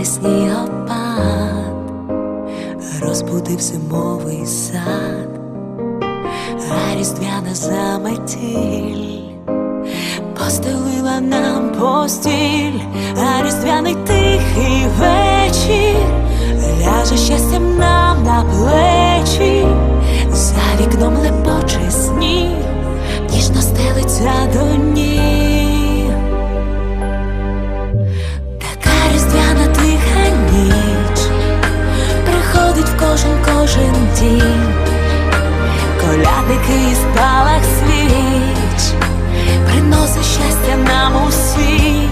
але снігопад розбудив зимовий сад, а різдвяна заметіль. Постелила нам постіль, а різдвяний тихий колядники спалах свіч, приносить щастя нам усім,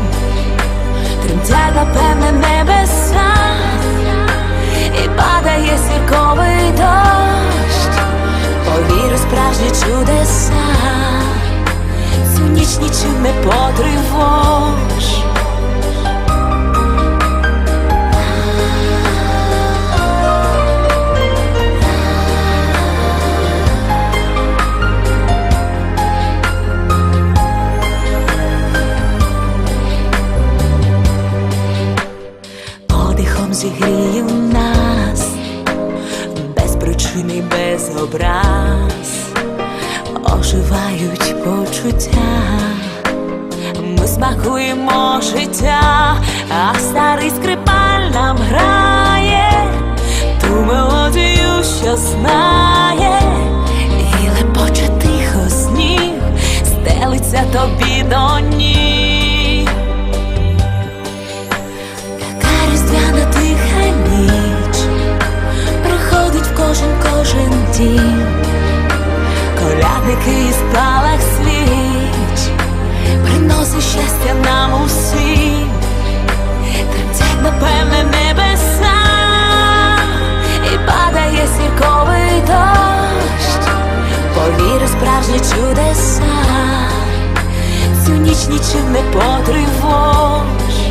тремтять напевне небеса, і падає зірковий дощ, повір справжні чудеса, цю ніч нічим не потривож. Подихом зігріє нас, без причини, без образ, оживають почуття, ми смакуємо життя, а старий скрипаль колядники і спалах свіч, приносить щастя нам усім, тремтять напевне небеса, і падає зірковий дощ, повір у справжні чудеса, цю ніч нічим не потривож.